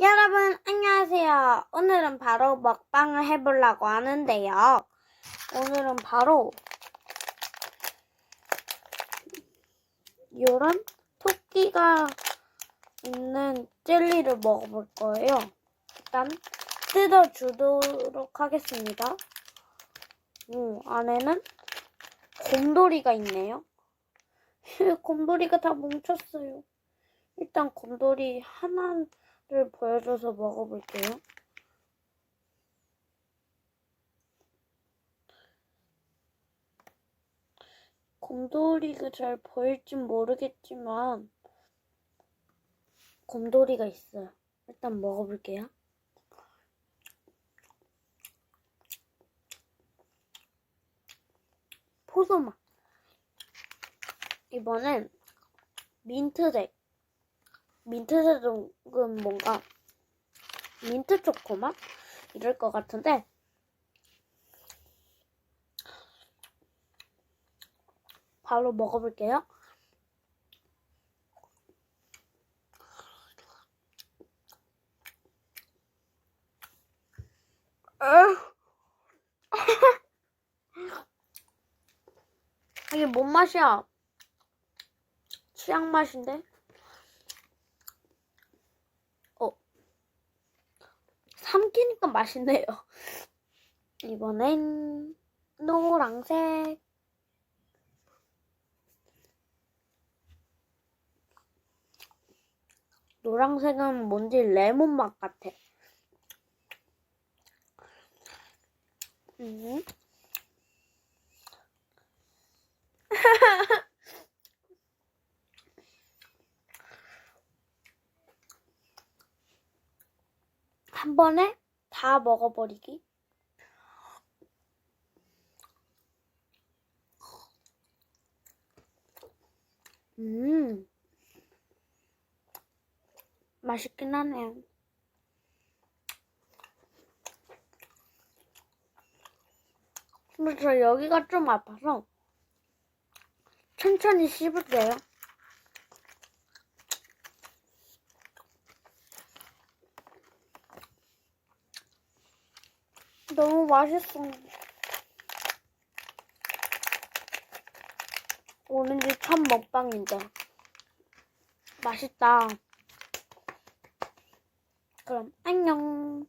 여러분, 안녕하세요. 오늘은 바로 먹방을 해보려고 하는데요. 오늘은 바로 요런 토끼가 있는 젤리를 먹어볼 거예요. 일단 뜯어주도록 하겠습니다. 오, 안에는 곰돌이가 있네요. 곰돌이가 다 뭉쳤어요. 일단 곰돌이 하나 를 보여줘서 먹어볼게요. 곰돌이가 잘 보일진 모르겠지만 곰돌이가 있어요. 일단 먹어볼게요. 포도맛. 이번엔 민트색. 민트색은 뭔가 민트 초코 맛? 이럴 것 같은데 바로 먹어볼게요. 이게 뭔 맛이야? 취향 맛인데? 삼키니까 맛있네요. 이번엔 노랑색. 노랑색은 뭔지 레몬 맛 같아. 음. 한 번에 다 먹어버리기. 음, 맛있긴 하네요. 근데 저 여기가 좀 아파서 천천히 씹을게요. 너무 맛있어. 오렌지 첫 먹방인데. 맛있다. 그럼 안녕.